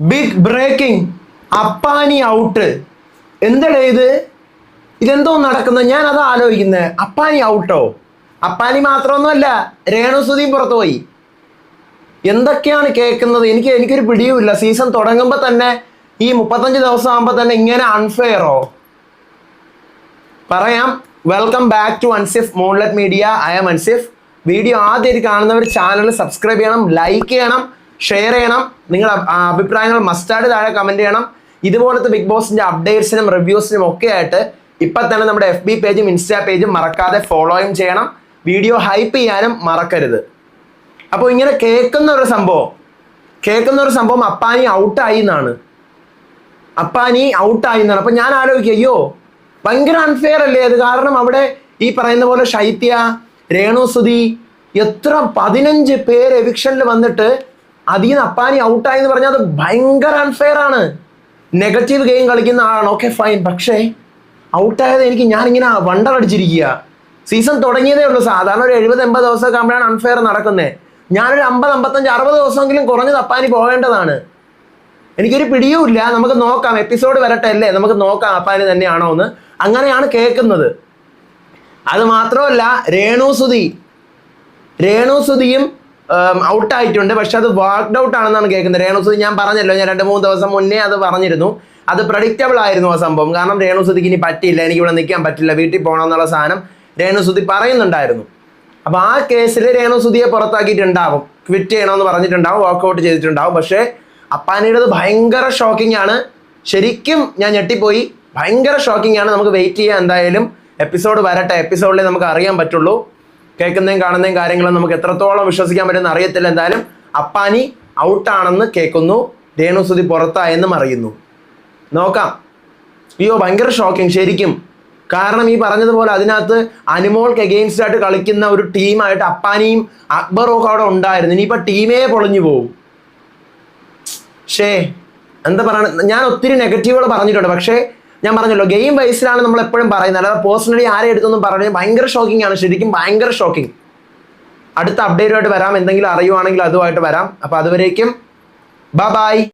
Big breaking Appani out എന്തടേ ഇത്? ഇതെന്തോ നടക്കുന്നത് ഞാൻ അത് ആലോചിക്കുന്നത് അപ്പാനി ഔട്ടോ അപ്പാനി മാത്രമൊന്നുമല്ല രേണുസുതിയും പുറത്തു പോയി എന്തൊക്കെയാണ് കേൾക്കുന്നത്? എനിക്ക് എനിക്കൊരു പിടിയുമില്ല. സീസൺ തുടങ്ങുമ്പോൾ തന്നെ ഈ മുപ്പത്തഞ്ച് ദിവസം ആകുമ്പോൾ തന്നെ ഇങ്ങനെ അൺഫെയറോ പറയാം. Welcome back to Ansif മോൺലെറ്റ് media I am Ansif video ആദ്യമായിട്ട് കാണുന്നവർ ചാനൽ സബ്സ്ക്രൈബ് ചെയ്യണം ലൈക്ക് ചെയ്യണം. ഷെയർ ചെയ്യണം. നിങ്ങളുടെ അഭിപ്രായങ്ങൾ മസ്റ്റാർഡ് താഴെ കമന്റ് ചെയ്യണം. ഇതുപോലത്തെ ബിഗ് ബോസിന്റെ അപ്ഡേറ്റ്സിനും റിവ്യൂസിനും ഒക്കെ ആയിട്ട് ഇപ്പം തന്നെ നമ്മുടെ എഫ് ബി പേജും ഇൻസ്റ്റാ പേജും മറക്കാതെ ഫോളോയും ചെയ്യണം. വീഡിയോ ഹൈപ്പ് ചെയ്യാനും മറക്കരുത്. അപ്പോൾ ഇങ്ങനെ കേൾക്കുന്ന ഒരു സംഭവം. കേൾക്കുന്ന ഒരു സംഭവം അപ്പാനി ഔട്ടായി എന്നാണ്. അപ്പാനി ഔട്ടായി എന്നാണ്. അപ്പൊ ഞാൻ ആലോചിക്കുക അയ്യോ ഭയങ്കര അൺഫെയർ അല്ലേ? അത് കാരണം അവിടെ ഈ പറയുന്ന പോലെ ശൈത്യ രേണുസുതി എത്ര പതിനഞ്ച് പേര് എവിക്ഷനിൽ വന്നിട്ട് അതിൽ നിന്ന് അപ്പാനി ഔട്ടായി എന്ന് പറഞ്ഞാൽ അത് ഭയങ്കര അൺഫെയർ ആണ്. നെഗറ്റീവ് ഗെയിം കളിക്കുന്ന ആളാണ്. ഓക്കെ ഫൈൻ പക്ഷേ ഔട്ടായത് എനിക്ക് ഞാനിങ്ങനെ വണ്ടർ അടിച്ചിരിക്കുക. സീസൺ തുടങ്ങിയതേ ഉള്ളൂ. സാധാരണ ഒരു എഴുപത് എൺപത് ദിവസമൊക്കെ ആകുമ്പോഴാണ് അൺഫെയർ നടക്കുന്നത് ഞാനൊരു അമ്പത് അമ്പത്തഞ്ച് അറുപത് ദിവസമെങ്കിലും കുറഞ്ഞ് അപ്പാനി പോകേണ്ടതാണ്. എനിക്കൊരു പിടിയുമില്ല നമുക്ക് നോക്കാം. എപ്പിസോഡ് വരട്ടെ അല്ലേ? നമുക്ക് നോക്കാം അപ്പാനി തന്നെയാണോ എന്ന്. അങ്ങനെയാണ് കേൾക്കുന്നത്. അത് മാത്രമല്ല രേണു സുധി. രേണു രേണുസുതിയും ഔട്ടായിട്ടുണ്ട് പക്ഷെ അത് വർക്ക്ഡ് ഔട്ട് ആണെന്നാണ് കേൾക്കുന്നത്. രേണുസുതി ഞാൻ പറഞ്ഞല്ലോ ഞാൻ രണ്ട് മൂന്ന് ദിവസം മുന്നേ അത് പറഞ്ഞിരുന്നു. അത് പ്രഡിക്റ്റബിൾ ആയിരുന്നു ആ സംഭവം. കാരണം രേണുസുദിക്ക് ഇനി പറ്റില്ല എനിക്ക് ഇവിടെ നിൽക്കാൻ പറ്റില്ല വീട്ടിൽ പോകണം എന്നുള്ള സാധനം രേണുസുതി പറയുന്നുണ്ടായിരുന്നു. അപ്പോൾ ആ കേസിൽ രേണുസുതിയെ പുറത്താക്കിയിട്ടുണ്ടാവും. ക്വിറ്റ് ചെയ്യണമെന്ന് പറഞ്ഞിട്ടുണ്ടാവും വാക്കൗട്ട് ചെയ്തിട്ടുണ്ടാവും. പക്ഷേ അപ്പാനിയുടേത് ഭയങ്കര ഷോക്കിംഗ് ആണ്. ശരിക്കും ഞാൻ ഞെട്ടിപ്പോയി. ഭയങ്കര ഷോക്കിംഗ് ആണ്. നമുക്ക് വെയിറ്റ് ചെയ്യാം എന്തായാലും എപ്പിസോഡ് വരട്ടെ. എപ്പിസോഡിൽ നമുക്ക് അറിയാൻ പറ്റുള്ളൂ. കേൾക്കുന്നതും കാണുന്നതും കാര്യങ്ങളും നമുക്ക് എത്രത്തോളം വിശ്വസിക്കാൻ പറ്റുമെന്ന് അറിയത്തില്ല. എന്തായാലും അപ്പാനി ഔട്ടാണെന്ന് കേൾക്കുന്നു. രേണുസുതി പുറത്തായെന്നും അറിയുന്നു. നോക്കാം. അയ്യോ ഭയങ്കര ഷോക്കിംഗ് ശരിക്കും. കാരണം ഈ പറഞ്ഞതുപോലെ അതിനകത്ത് അനുമോൾക്ക് എഗെയിൻസ്റ്റ് ആയിട്ട് കളിക്കുന്ന ഒരു ടീമായിട്ട് അപ്പാനിയും അക്ബറും ഒക്കെ അവിടെ ഉണ്ടായിരുന്നു. ഇനിയിപ്പോൾ ടീമേ പൊളിഞ്ഞു പോകും ഷേ എന്താ പറയണ? ഞാൻ ഒത്തിരി നെഗറ്റീവുകൾ പറഞ്ഞിട്ടുണ്ട്. പക്ഷേ ഞാൻ പറഞ്ഞല്ലോ ഗെയിം വൈസിലാണ് നമ്മൾ എപ്പോഴും പറയുന്നത്. അല്ലാതെ പേഴ്സണലി ആരെ എടുത്തൊന്നും പറയുന്നത് ഭയങ്കര ഷോക്കിംഗ് ആണ്. ശരിക്കും ഭയങ്കര ഷോക്കിംഗ് അടുത്ത അപ്ഡേറ്റുമായിട്ട് വരാം. എന്തെങ്കിലും അറിയുവാണെങ്കിൽ അതുമായിട്ട് വരാം. അപ്പോൾ അതുവരേക്കും ബ ബായ്